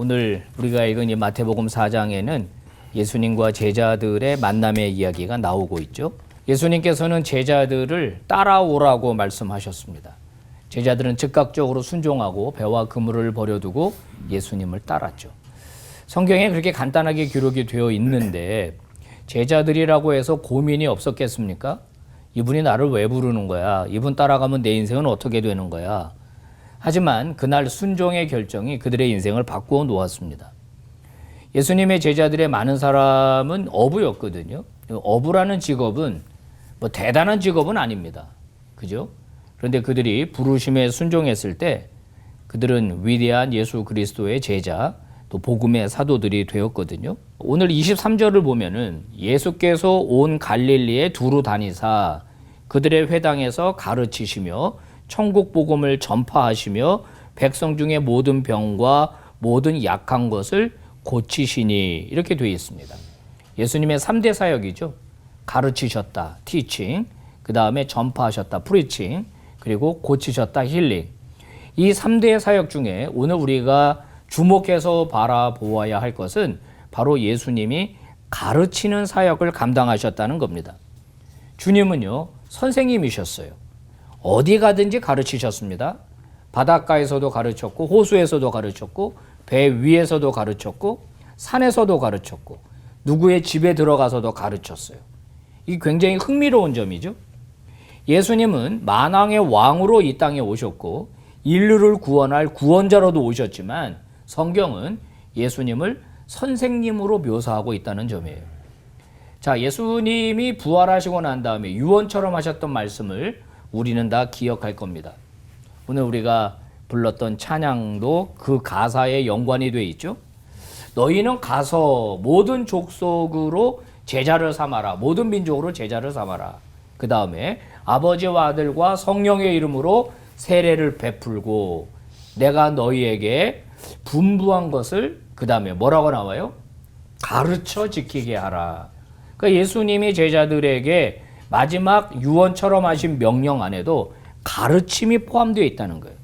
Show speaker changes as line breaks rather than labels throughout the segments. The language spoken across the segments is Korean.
오늘 우리가 읽은 이 마태복음 4장에는 예수님과 제자들의 만남의 이야기가 나오고 있죠. 예수님께서는 제자들을 따라오라고 말씀하셨습니다. 제자들은 즉각적으로 순종하고 배와 그물을 버려두고 예수님을 따랐죠. 성경에 그렇게 간단하게 기록이 되어 있는데 제자들이라고 해서 고민이 없었겠습니까? 이분이 나를 왜 부르는 거야? 이분 따라가면 내 인생은 어떻게 되는 거야? 하지만 그날 순종의 결정이 그들의 인생을 바꾸어 놓았습니다. 예수님의 제자들의 많은 사람은 어부였거든요. 어부라는 직업은 뭐 대단한 직업은 아닙니다. 그죠? 그런데 그들이 부르심에 순종했을 때 그들은 위대한 예수 그리스도의 제자, 또 복음의 사도들이 되었거든요. 오늘 23절을 보면은 예수께서 온 갈릴리에 두루 다니사 그들의 회당에서 가르치시며 천국 복음을 전파하시며 백성 중에 모든 병과 모든 약한 것을 고치시니 이렇게 되어 있습니다. 예수님의 3대 사역이죠. 가르치셨다, teaching. 그 다음에 전파하셨다, preaching. 그리고 고치셨다, 힐링. 이 3대 사역 중에 오늘 우리가 주목해서 바라보아야 할 것은 바로 예수님이 가르치는 사역을 감당하셨다는 겁니다. 주님은요, 선생님이셨어요. 어디 가든지 가르치셨습니다. 바닷가에서도 가르쳤고, 호수에서도 가르쳤고, 배 위에서도 가르쳤고, 산에서도 가르쳤고, 누구의 집에 들어가서도 가르쳤어요. 이 굉장히 흥미로운 점이죠. 예수님은 만왕의 왕으로 이 땅에 오셨고, 인류를 구원할 구원자로도 오셨지만, 성경은 예수님을 선생님으로 묘사하고 있다는 점이에요. 자, 예수님이 부활하시고 난 다음에 유언처럼 하셨던 말씀을 우리는 다 기억할 겁니다. 오늘 우리가 불렀던 찬양도 그 가사에 연관이 돼 있죠. 너희는 가서 모든 족속으로 제자를 삼아라. 모든 민족으로 제자를 삼아라. 그 다음에 아버지와 아들과 성령의 이름으로 세례를 베풀고 내가 너희에게 분부한 것을 그 다음에 뭐라고 나와요? 가르쳐 지키게 하라. 그러니까 예수님이 제자들에게 마지막 유언처럼 하신 명령 안에도 가르침이 포함되어 있다는 거예요.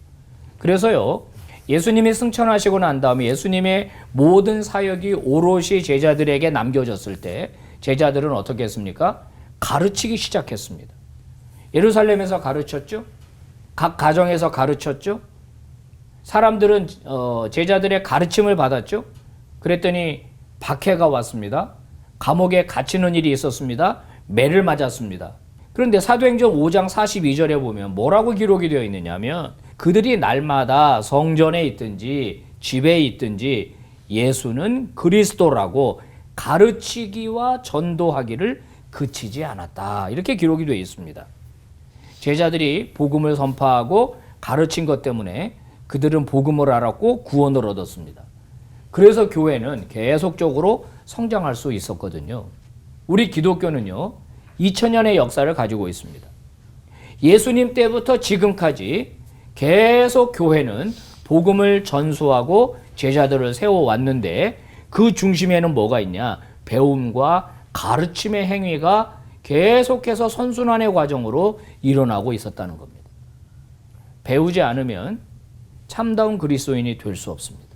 그래서요, 예수님이 승천하시고 난 다음에 예수님의 모든 사역이 오롯이 제자들에게 남겨졌을 때 제자들은 어떻게 했습니까? 가르치기 시작했습니다. 예루살렘에서 가르쳤죠? 각 가정에서 가르쳤죠? 사람들은 어, 제자들의 가르침을 받았죠? 그랬더니 박해가 왔습니다. 감옥에 갇히는 일이 있었습니다. 매를 맞았습니다. 그런데 사도행전 5장 42절에 보면 뭐라고 기록이 되어 있느냐면 그들이 날마다 성전에 있든지 집에 있든지 예수는 그리스도라고 가르치기와 전도하기를 그치지 않았다. 이렇게 기록이 되어 있습니다. 제자들이 복음을 선포하고 가르친 것 때문에 그들은 복음을 알았고 구원을 얻었습니다. 그래서 교회는 계속적으로 성장할 수 있었거든요. 우리 기독교는요, 2000년의 역사를 가지고 있습니다. 예수님 때부터 지금까지 계속 교회는 복음을 전수하고 제자들을 세워왔는데 그 중심에는 뭐가 있냐? 배움과 가르침의 행위가 계속해서 선순환의 과정으로 일어나고 있었다는 겁니다. 배우지 않으면 참다운 그리스도인이 될 수 없습니다.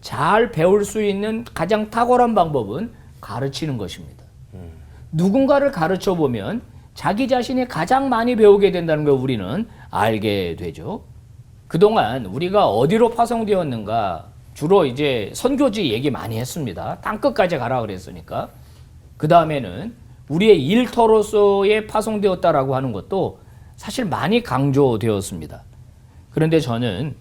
잘 배울 수 있는 가장 탁월한 방법은 가르치는 것입니다. 누군가를 가르쳐 보면 자기 자신이 가장 많이 배우게 된다는 걸 우리는 알게 되죠. 그동안 우리가 어디로 파송되었는가 주로 이제 선교지 얘기 많이 했습니다. 땅 끝까지 가라 그랬으니까. 그 다음에는 우리의 일터로서의 파송되었다라고 하는 것도 사실 많이 강조되었습니다. 그런데 저는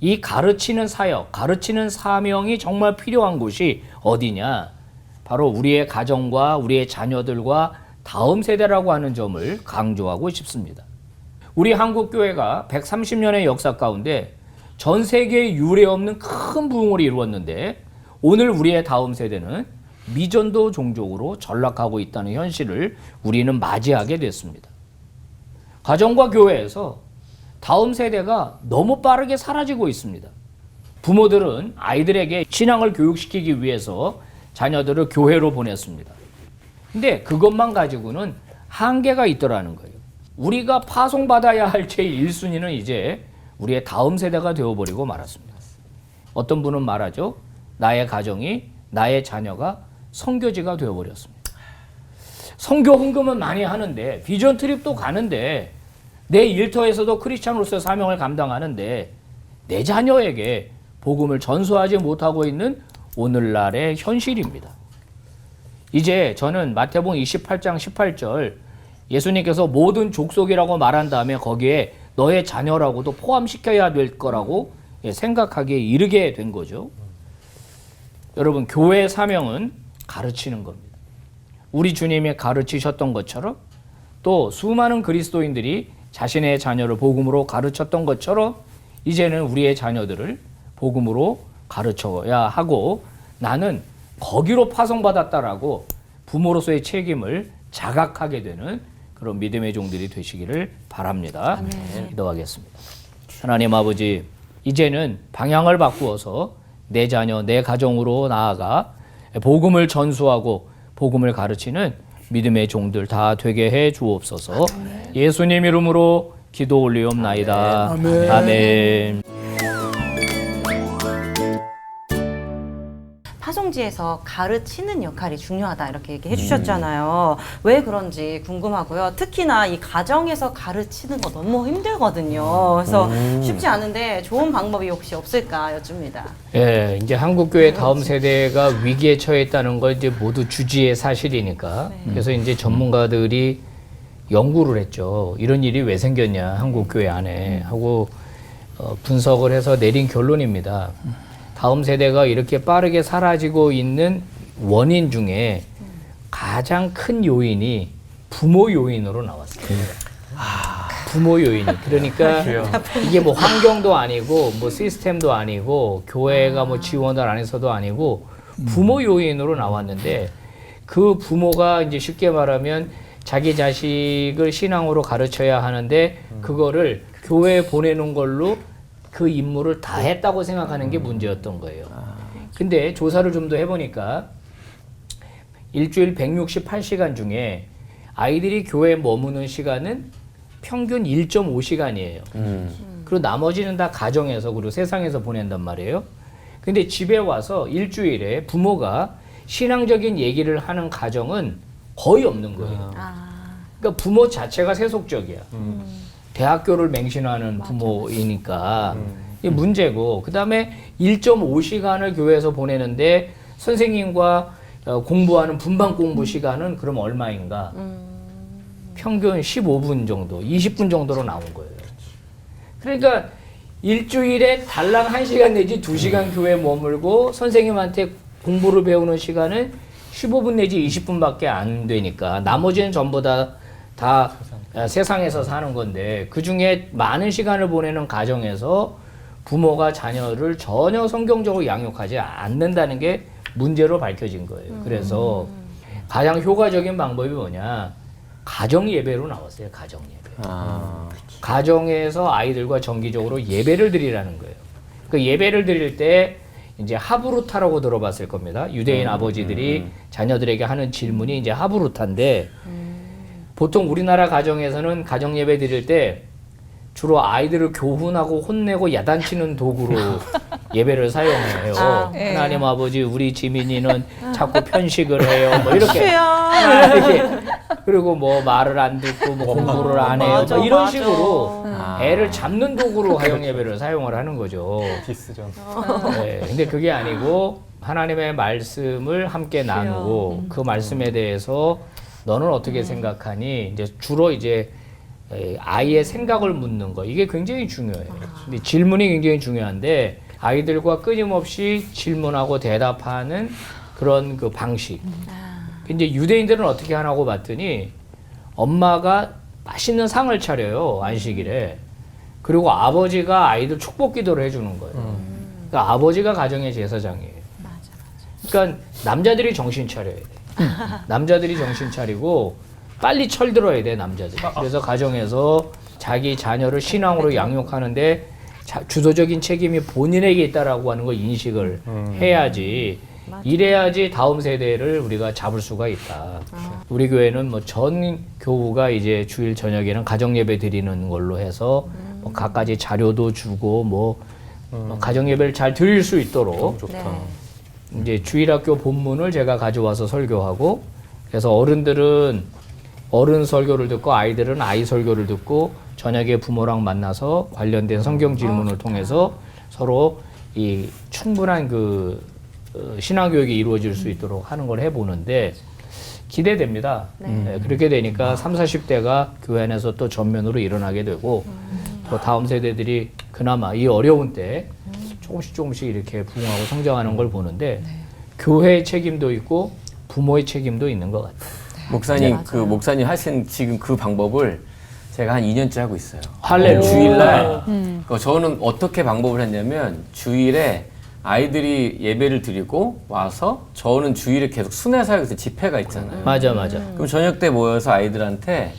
이 가르치는 사역, 가르치는 사명이 정말 필요한 곳이 어디냐? 바로 우리의 가정과 우리의 자녀들과 다음 세대라고 하는 점을 강조하고 싶습니다. 우리 한국 교회가 130년의 역사 가운데 전 세계에 유례 없는 큰 부흥을 이루었는데 오늘 우리의 다음 세대는 미전도 종족으로 전락하고 있다는 현실을 우리는 맞이하게 됐습니다. 가정과 교회에서 다음 세대가 너무 빠르게 사라지고 있습니다. 부모들은 아이들에게 신앙을 교육시키기 위해서 자녀들을 교회로 보냈습니다. 근데 그것만 가지고는 한계가 있더라는 거예요. 우리가 파송받아야 할 제1순위는 이제 우리의 다음 세대가 되어버리고 말았습니다. 어떤 분은 말하죠. 나의 가정이 나의 자녀가 선교지가 되어버렸습니다. 선교 헌금은 많이 하는데 비전 트립도 가는데 내 일터에서도 크리스찬으로서 사명을 감당하는데 내 자녀에게 복음을 전수하지 못하고 있는 오늘날의 현실입니다. 이제 저는 마태복음 28장 18절 예수님께서 모든 족속이라고 말한 다음에 거기에 너의 자녀라고도 포함시켜야 될 거라고 예, 생각하기에 이르게 된 거죠. 여러분 교회 사명은 가르치는 겁니다. 우리 주님이 가르치셨던 것처럼 또 수많은 그리스도인들이 자신의 자녀를 복음으로 가르쳤던 것처럼 이제는 우리의 자녀들을 복음으로 가르쳐야 하고 나는 거기로 파송받았다라고 부모로서의 책임을 자각하게 되는 그런 믿음의 종들이 되시기를 바랍니다. 기도하겠습니다. 하나님 아버지, 이제는 방향을 바꾸어서 내 자녀, 내 가정으로 나아가 복음을 전수하고 복음을 가르치는 믿음의 종들 다 되게 해 주옵소서. 예수님 이름으로 기도 올리옵나이다.
아멘.
아멘.
파송지에서 가르치는 역할이 중요하다 이렇게 얘기해 주셨잖아요. 왜 그런지 궁금하고요. 특히나 이 가정에서 가르치는 거 너무 힘들거든요. 그래서 쉽지 않은데 좋은 방법이 혹시 없을까 여쭙니다.
예, 이제 한국 교회 다음 세대가 위기에 처해 있다는 걸 이제 모두 주지의 사실이니까. 그래서 이제 전문가들이 연구를 했죠. 이런 일이 왜 생겼냐 한국 교회 안에 하고 어, 분석을 해서 내린 결론입니다. 다음 세대가 이렇게 빠르게 사라지고 있는 원인 중에 가장 큰 요인이 부모 요인으로 나왔습니다. 부모 요인이. 그러니까 이게 뭐 환경도 아니고 뭐 시스템도 아니고 교회가 뭐 지원을 안 해서도 아니고 부모 요인으로 나왔는데 그 부모가 이제 쉽게 말하면 자기 자식을 신앙으로 가르쳐야 하는데 그거를 교회에 보내는 걸로 그 임무를 다 했다고 생각하는 게 문제였던 거예요. 근데 조사를 좀 더 해보니까 일주일 168시간 중에 아이들이 교회에 머무는 시간은 평균 1.5시간이에요. 그리고 나머지는 다 가정에서 그리고 세상에서 보낸단 말이에요. 근데 집에 와서 일주일에 부모가 신앙적인 얘기를 하는 가정은 거의 없는 거예요. 그러니까 부모 자체가 세속적이야. 대학교를 맹신하는 부모이니까 이게 문제고 그다음에 1.5시간을 교회에서 보내는데 선생님과 어, 공부하는 분반 공부 시간은 그럼 얼마인가? 평균 15분 정도, 20분 정도로 나온 거예요. 그러니까 일주일에 달랑 1시간 내지 2시간 교회에 머물고 선생님한테 공부를 배우는 시간은 15분 내지 20분밖에 안 되니까 나머지는 전부 다, 다 아, 세상에서 사는 건데 그 중에 많은 시간을 보내는 가정에서 부모가 자녀를 전혀 성경적으로 양육하지 않는다는 게 문제로 밝혀진 거예요. 그래서 가장 효과적인 방법이 뭐냐? 가정 예배로 나왔어요. 가정 예배.
아,
가정에서 아이들과 정기적으로 예배를 드리라는 거예요. 그 예배를 드릴 때 이제 하브루타라고 들어봤을 겁니다. 유대인 아버지들이 자녀들에게 하는 질문이 이제 하브루타인데 보통 우리나라 가정에서는 가정 예배 드릴 때 주로 아이들을 교훈하고 혼내고 야단치는 도구로 예배를 사용해요.
아,
네.
하나님 아버지 우리 지민이는 자꾸 편식을 해요. 뭐 이렇게. 이렇게 그리고 뭐 말을 안 듣고 뭐 공부를 안 해요.
맞아,
뭐 이런
맞아.
식으로
아.
애를 잡는 도구로 가정 예배를 사용을 하는 거죠.
디스전.
네, 근데 그게 아니고 하나님의 말씀을 함께 나누고 그 말씀에 대해서 너는 어떻게 생각하니? 이제 주로 이제 에, 아이의 생각을 묻는 거 이게 굉장히 중요해요. 근데 질문이 굉장히 중요한데 아이들과 끊임없이 질문하고 대답하는 그런 그 방식. 근데 유대인들은 어떻게 하나고 봤더니 엄마가 맛있는 상을 차려요 안식일에. 그리고 아버지가 아이들 축복 기도를 해주는 거예요. 그러니까 아버지가 가정의 제사장이에요. 그러니까 남자들이 정신 차려야 돼. 남자들이 정신 차리고 빨리 철들어야 돼 남자들이. 그래서 가정에서 자기 자녀를 신앙으로 양육하는데 자- 주도적인 책임이 본인에게 있다라고 하는 걸 인식을 해야지. 이래야지 다음 세대를 우리가 잡을 수가 있다. 우리 교회는 뭐 전 교우가 이제 주일 저녁에는 가정 예배 드리는 걸로 해서 뭐 갖가지 자료도 주고 뭐 어, 가정 예배를 잘 드릴 수 있도록
좋다.
네.
이제 주일학교 본문을 제가 가져와서 설교하고 그래서 어른들은 어른 설교를 듣고 아이들은 아이 설교를 듣고 저녁에 부모랑 만나서 관련된 성경 질문을 통해서 서로 이 충분한 그 어, 신앙 교육이 이루어질 수 있도록 하는 걸 해보는데 기대됩니다. 네, 그렇게 되니까 3, 40대가 교회 안에서 또 전면으로 일어나게 되고 또 다음 세대들이 그나마 이 어려운 때 조금씩 조금씩 이렇게 부흥하고 성장하는 걸 보는데 교회의 책임도 있고 부모의 책임도 있는 것 같아요.
목사님
맞아요.
그 목사님 하신 지금 그 방법을 제가 한 2년째 하고 있어요.
할렐루야.
주일날 그 저는 어떻게 방법을 했냐면 주일에 아이들이 예배를 드리고 와서 저는 주일에 계속 순회사역에서 집회가 있잖아요.
맞아, 맞아.
그럼 저녁 때 모여서 아이들한테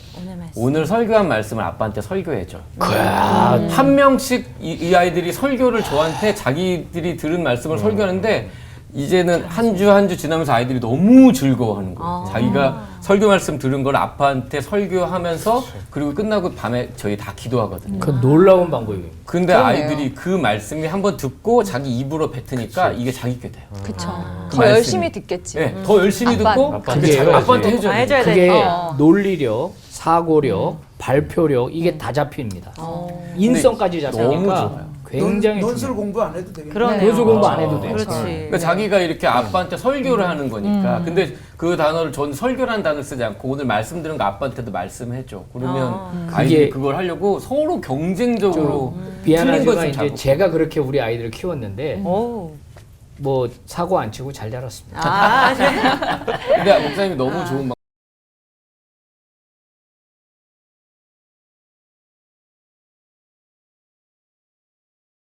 오늘
설교한 말씀을 아빠한테 설교해줘.
그야.
한 명씩 이, 이 아이들이 설교를 저한테 자기들이 들은 말씀을 설교하는데 이제는 한 주 한 주 지나면서 아이들이 너무 즐거워하는 거예요.
아.
자기가 설교 말씀 들은 걸 아빠한테 설교하면서 그리고 끝나고 밤에 저희 다 기도하거든요.
그 놀라운 방법이에요.
근데
그러네요.
아이들이 그 말씀이 한번 듣고 자기 입으로 뱉으니까 이게 자기게 돼요.
그쵸. 그더
말씀이.
열심히 듣겠지.
네, 더 열심히
아빠-
듣고
아빠한테
그게
해줘야지.
아빠한테 해줘야
아,
돼요.
해줘야 돼.
그게
어.
논리력, 사고력, 발표력 이게 다 잡힙니다. 인성까지
너무
잡히니까
좋아요.
굉장히
논, 논술
중요해요.
공부 안 해도 되겠네.
그러네요.
논술 공부 안 해도 돼요.
그렇지.
그러니까 자기가 이렇게 아빠한테 설교를 하는 거니까. 근데 그 단어를 전 설교라는 단어를 쓰지 않고 오늘 말씀 들은 거 아빠한테도 말씀해줘. 그러면
아.
아이들이
그게-
그걸 하려고 서로 경쟁적으로 틀린
미안하지만
것좀
이제
잡고.
제가 그렇게 우리 아이들을 키웠는데
오.
뭐 사고 안 치고 잘 자랐습니다.
아,
근데 목사님이 너무 좋은